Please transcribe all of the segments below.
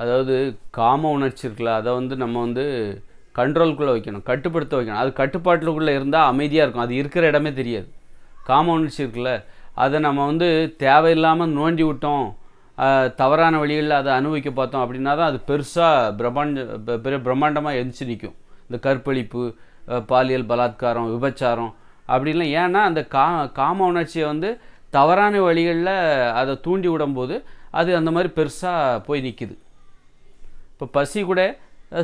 அதாவது காம உணர்ச்சி இருக்குல்ல அதை வந்து நம்ம வந்து கண்ட்ரோலுக்குள்ளே வைக்கணும் கட்டுப்படுத்த வைக்கணும். அது கட்டுப்பாட்டுக்குள்ளே இருந்தால் அமைதியாக இருக்கும். அது இருக்கிற இடமே தெரியாது. காம உணர்ச்சி இருக்குல்ல அதை நம்ம வந்து தேவையில்லாமல் நோண்டி விட்டோம் தவறான வழிகளில் அதை அனுபவிக்க பார்த்தோம் அப்படின்னா தான் அது பெருசாக பிரம்மாண்ட பெரிய பிரம்மாண்டமாக எந்திச்சு நிற்கும் இந்த கற்பழிப்பு பாலியல் பலாத்காரம் விபச்சாரம் அப்படின்லாம். ஏன்னா அந்த கா காம உணர்ச்சியை வந்து தவறான வழிகளில் அதை தூண்டி விடும்போது அது அந்த மாதிரி பெருசாக போய் நிற்கிது இப்போ பசி கூட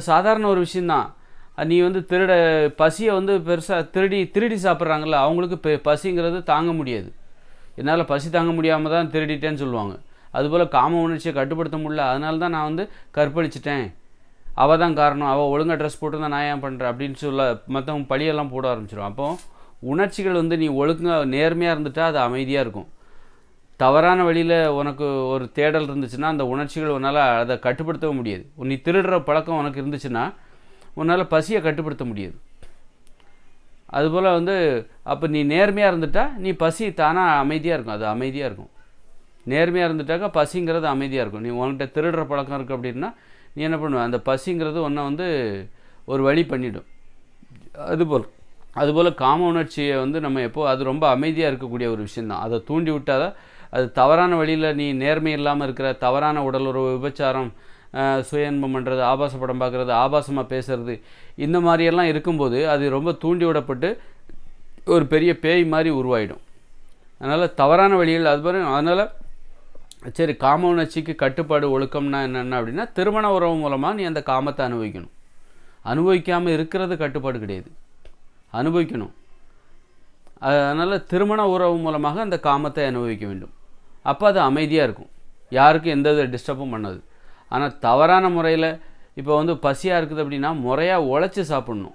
சாதாரண ஒரு விஷயந்தான். நீ வந்து திருட பசியை வந்து பெருசாக திருடி திருடி சாப்பிட்றாங்கல்ல அவங்களுக்கு பெ பசிங்கிறது தாங்க முடியாது. என்னால் பசி தாங்க முடியாமல் தான் திருடிட்டேன்னு சொல்லுவாங்க. அதுபோல் காம உணர்ச்சியை கட்டுப்படுத்த முடியல அதனால தான் நான் வந்து கற்பழிச்சிட்டேன். அவள் தான் காரணம் அவள் ஒழுங்காக ட்ரெஸ் போட்டு நான் ஏன் பண்ணுறேன் அப்படின்னு சொல்ல மற்றவங்க பழியெல்லாம் போட ஆரம்பிச்சிடும் அப்போது உணர்ச்சிகள் வந்து நீ ஒழுங்கா நேர்மையாக இருந்துட்டால் அது அமைதியாக இருக்கும். தவறான வழியில் உனக்கு ஒரு தேடல் இருந்துச்சுன்னா அந்த உணர்ச்சிகள் உன்னால் அதை கட்டுப்படுத்தவும் முடியாது. நீ திருடுற பழக்கம் உனக்கு இருந்துச்சுன்னா உன்னால் பசியை கட்டுப்படுத்த முடியாது. அதுபோல் வந்து அப்போ நீ நேர்மையாக இருந்துட்டா நீ பசி தானாக அமைதியாக இருக்கும். அது அமைதியாக இருக்கும். நேர்மையாக இருந்துட்டாக்கா பசிங்கிறது அமைதியாக இருக்கும். நீ உன்கிட்ட திருடுற பழக்கம் இருக்குது அப்படின்னா நீ என்ன பண்ணுவ? அந்த பசிங்கிறது உன்னை வந்து ஒரு வழி பண்ணிடும். அதுபோல் அதுபோல் காம உணர்ச்சியை வந்து நம்ம எப்போ அது ரொம்ப அமைதியாக இருக்கக்கூடிய ஒரு விஷயந்தான் அதை தூண்டி விட்டாதான் அது தவறான வழியில் நீ நேர்மை இல்லாமல் இருக்கிற தவறான உடலுறவு விபச்சாரம் சுயன்பம் சுய இன்பம் பண்ணுறது ஆபாச படம் பார்க்குறது ஆபாசமாக பேசுறது இந்த மாதிரியெல்லாம் இருக்கும்போது அது ரொம்ப தூண்டி விடப்பட்டு ஒரு பெரிய பேய் மாதிரி உருவாயிடும். அதனால் தவறான வழியில் அது மாதிரி அதனால் சரி காம உணர்ச்சிக்கு கட்டுப்பாடு ஒழுக்கம்னா என்னென்ன அப்படின்னா திருமண உறவு மூலமாக நீ அந்த காமத்தை அனுபவிக்கணும். அனுபவிக்காமல் இருக்கிறது கட்டுப்பாடு கிடையாது. அனுபவிக்கணும். அதனால் திருமண உறவு மூலமாக அந்த காமத்தை அனுபவிக்க வேண்டும். அப்போ அது அமைதியாக இருக்கும். யாருக்கும் எந்த வித டிஸ்டர்பும் பண்ணாது. ஆனால் தவறான முறையில் இப்போ வந்து பசியாக இருக்குது அப்படின்னா முறையாக உழைச்சி சாப்பிட்ணும்.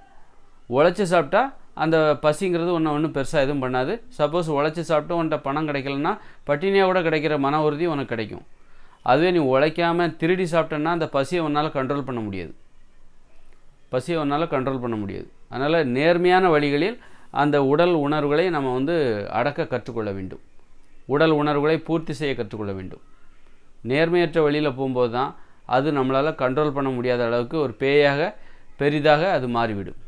உழைச்சி சாப்பிட்டா அந்த பசிங்கிறது ஒன்று ஒன்றும் பெருசாக எதுவும் பண்ணாது. சப்போஸ் உழைச்சி சாப்பிட்டு உன்கிட்ட பணம் கிடைக்கலன்னா பட்டினியாக கூட கிடைக்கிற மன உறுதி உனக்கு கிடைக்கும். அதுவே நீ உழைக்காமல் திருடி சாப்பிட்டேன்னா அந்த பசியை உன்னால் கண்ட்ரோல் பண்ண முடியாது. பசியை உன்னால் கண்ட்ரோல் பண்ண முடியாது. அதனால் நேர்மையான வழிகளில் அந்த உடல் உணர்வுகளை நம்ம வந்து அடக்க கற்றுக்கொள்ள வேண்டும். உடல் உணர்வுகளை பூர்த்தி செய்ய கற்றுக்கொள்ள வேண்டும். நேர்மையற்ற வழியில் போகும்போது தான் அது நம்மளால் கண்ட்ரோல் பண்ண முடியாத அளவுக்கு ஒரு பேயாக பெரிதாக அது மாறிவிடும்.